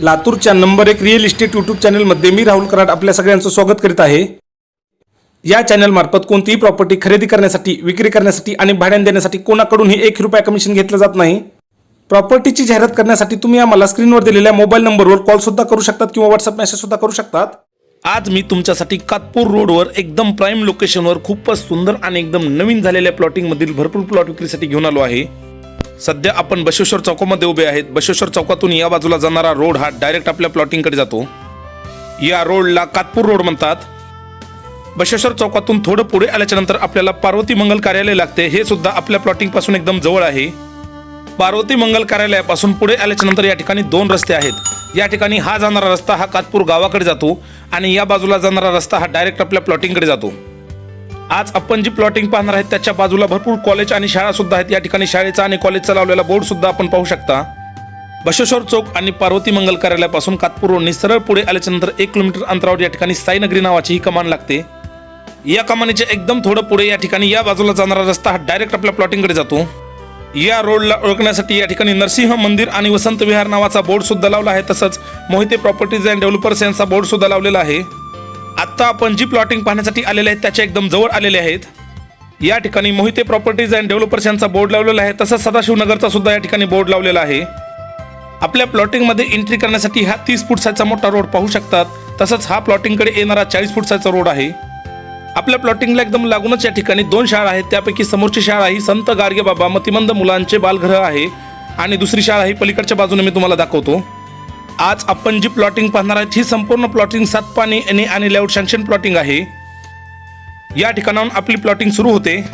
लातूरच्या नंबर एक real estate YouTube चॅनलमध्ये मी राहुल कराड आपल्या सगळ्यांचं स्वागत करीत आहे. या चॅनलमार्फत कोणतीही प्रॉपर्टी खरेदी करण्यासाठी विक्री करण्यासाठी आणि भाड्याने देण्यासाठी कोणाकडूनही एक रुपया कमिशन घेतलं जात नाही. प्रॉपर्टीची जाहिरात करण्यासाठी तुम्ही आम्हाला स्क्रीनवर दिलेल्या मोबाईल नंबरवर कॉल सुद्धा करू शकतात किंवा व्हॉट्सअप मेसेज सुद्धा करू शकतात. आज मी तुमच्यासाठी कातपूर रोडवर एकदम प्राईम लोकेशनवर खूपच सुंदर आणि एकदम नवीन झालेल्या प्लॉटिंगमधील भरपूर प्लॉट विक्रीसाठी घेऊन आलो आहे. सध्या आपण बशेश्वर चौकामध्ये उभे आहेत. बशेश्वर चौकातून या बाजूला जाणारा रोड हा डायरेक्ट आपल्या प्लॉटिंगकडे जातो. या रोडला कातपूर रोड म्हणतात. बशेश्वर चौकातून थोडं पुढे आल्याच्यानंतर आपल्याला पार्वती मंगल कार्यालय लागते. हे सुद्धा आपल्या प्लॉटिंगपासून एकदम जवळ आहे. पार्वती मंगल कार्यालयापासून पुढे आल्याच्यानंतर या ठिकाणी दोन रस्ते आहेत. या ठिकाणी हा जाणारा रस्ता हा कातपूर गावाकडे जातो आणि या बाजूला जाणारा रस्ता हा डायरेक्ट आपल्या प्लॉटिंगकडे जातो. आज आपण जी प्लॉटिंग पाहणार आहेत त्याच्या बाजूला भरपूर कॉलेज आणि शाळा सुद्धा आहेत. या ठिकाणी शाळेचा आणि कॉलेजचा लावलेला बोर्ड सुद्धा आपण पाहू शकता. बशेश्वर चौक आणि पार्वती मंगल कार्यालयापासून कातपूर रोडने सरळ पुढे आल्याच्यानंतर एक किलोमीटर अंतरावर या ठिकाणी साईनगरी नावाची ही कमान लागते. या कमानीच्या एकदम थोडं पुढे या ठिकाणी या बाजूला जाणारा रस्ता हा डायरेक्ट आपल्या प्लॉटिंगकडे जातो. या रोडला ओळखण्यासाठी या ठिकाणी नरसिंह मंदिर आणि वसंत विहार नावाचा बोर्ड सुद्धा लावला आहे. तसंच मोहिते प्रॉपर्टीज अँड डेव्हलपर्स यांचा बोर्ड सुद्धा लावलेला आहे. आत्ता आपण जी प्लॉटिंग पाहण्यासाठी आलेले आहेत त्याच्या एकदम जवळ आलेले आहेत. या ठिकाणी मोहिते प्रॉपर्टीज अँड डेव्हलपर्स यांचा बोर्ड लावलेला आहे तसंच सदाशिवनगरचा सुद्धा या ठिकाणी बोर्ड लावलेला आहे. आपल्या प्लॉटिंगमध्ये एंट्री करण्यासाठी हा तीस फूट साईजचा मोठा रोड पाहू शकतात तसंच हा प्लॉटिंगकडे येणारा चाळीस फूट साईजचा रोड आहे. आपल्या प्लॉटिंगला एकदम लागूनच या ठिकाणी दोन शाळा आहेत त्यापैकी समोरची शाळा ही संत गाडगे बाबा मतिमंद मुलांचे बालगृह आहे आणि दुसरी शाळा ही पलीकडच्या बाजूने मी तुम्हाला दाखवतो. आज आपण जी प्लॉटिंग पाहणार आहेत ही संपूर्ण प्लॉटिंग सात पाणी एने आणि लेआउट सँक्शन प्लॉटिंग आहे. या ठिकाणाहून आपली प्लॉटिंग सुरू होते.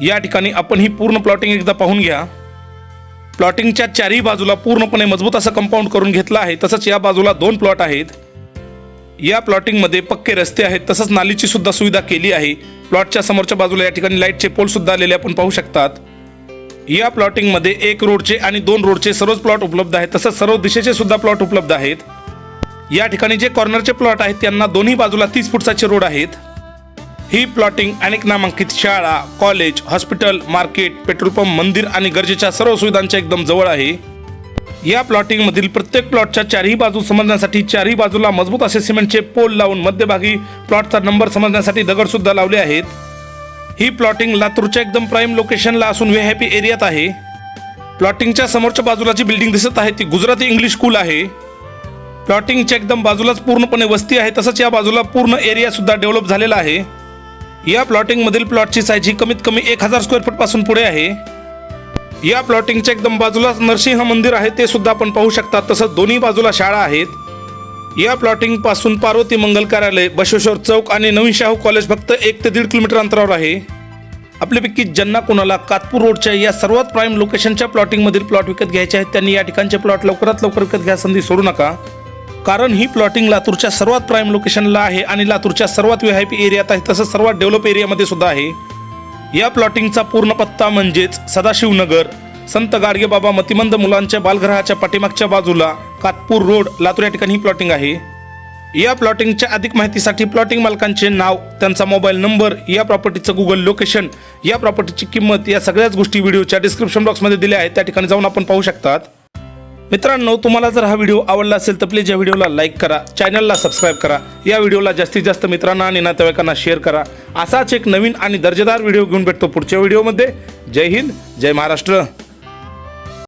या ठिकाणी आपण ही पूर्ण प्लॉटिंग एकदा पाहून घ्या. प्लॉटिंगच्या चारही बाजूला पूर्णपणे मजबूत असं कंपाऊंड करून घेतलं आहे. तसंच या बाजूला दोन प्लॉट आहेत. या प्लॉटिंगमध्ये पक्के रस्ते आहेत. तसंच नालीची सुद्धा सुविधा केली आहे. प्लॉटच्या समोरच्या बाजूला या ठिकाणी लाईटचे पोलसुद्धा आलेले आपण पाहू शकतात. या प्लॉटिंगमध्ये एक रोडचे आणि दोन रोडचे सर्वच प्लॉट उपलब्ध आहेत. तसंच सर्व दिशेचे सुद्धा प्लॉट उपलब्ध आहेत. या ठिकाणी जे कॉर्नरचे प्लॉट आहेत त्यांना दोन्ही बाजूला तीस फुटसाचे रोड आहेत. ही प्लॉटिंग अनेक नामांकित शाळा college hospital market petrol pump मंदिर आणि गरजेच्या सर्व सुविधांच्या एकदम जवळ आहे. या प्लॉटिंग मधील प्रत्येक प्लॉटच्या चारही बाजू समजण्यासाठी चारही बाजूला मजबूत असे सिमेंटचे पोल लावून मध्यभागी प्लॉटचा नंबर समजण्यासाठी दगड सुद्धा लावले आहेत. ही प्लॉटिंग लातूरच्या एकदम प्राईम लोकेशनला असून व्हीआयपी एरियात आहे. प्लॉटिंगच्या समोरच्या बाजूला जी बिल्डिंग दिसत आहे ती गुजराती इंग्लिश स्कूल आहे. प्लॉटिंगच्या एकदम बाजूलाच पूर्णपणे वस्ती आहे तसंच या बाजूला पूर्ण एरिया सुद्धा डेव्हलप झालेला आहे. या प्लॉटिंगमधील प्लॉटची साईज ही कमीत कमी एक हजार स्क्वेअर फूटपासून पुढे आहे. या प्लॉटिंगच्या एकदम बाजूलाच नरसिंह मंदिर आहे ते सुद्धा आपण पाहू शकता. तसंच दोन्ही बाजूला शाळा आहेत. या प्लॉटिंगपासून पार्वती मंगल कार्यालय बशेश्वर चौक आणि नवीन शाहू कॉलेज फक्त एक ते दीड किलोमीटर अंतरावर आहे. आपल्यापैकी ज्यांना कोणाला कातपूर रोडच्या या सर्वात प्राईम लोकेशनच्या प्लॉटिंगमधील प्लॉट विकत घ्यायचे आहेत त्यांनी या ठिकाणचे प्लॉट लवकरात लवकर विकत घ्या संधी सोडू नका. कारण ही प्लॉटिंग लातूरच्या सर्वात प्राईम लोकेशनला आहे आणि लातूरच्या सर्वात व्ही आय पी एरियात आहे तसंच सर्वात डेव्हलप एरियामध्ये सुद्धा आहे. या प्लॉटिंगचा पूर्ण पत्ता म्हणजेच सदाशिवनगर संत गाडगे बाबा मतिमंद मुलांच्या बालगृहाच्या पाठीमागच्या बाजूला कातपूर रोड लातूर या ठिकाणी ही प्लॉटिंग आहे. या प्लॉटिंगच्या अधिक माहितीसाठी प्लॉटिंग मालकांचे नाव त्यांचा मोबाईल नंबर या प्रॉपर्टीचं गुगल लोकेशन या प्रॉपर्टीची किंमत या सगळ्याच गोष्टी व्हिडिओच्या डिस्क्रिप्शन बॉक्समध्ये दिल्या आहेत. त्या ठिकाणी जाऊन आपण पाहू शकतात. मित्रांनो तुम्हाला जर हा व्हिडिओ आवडला असेल तर प्लीज या व्हिडिओला लाईक करा चॅनलला सबस्क्राईब करा. या व्हिडिओला जास्तीत जास्त मित्रांना आणि नातेवाईकांना शेअर करा. असाच एक नवीन आणि दर्जेदार व्हिडिओ घेऊन भेटतो पुढच्या व्हिडिओमध्ये जय हिंद जय महाराष्ट्र.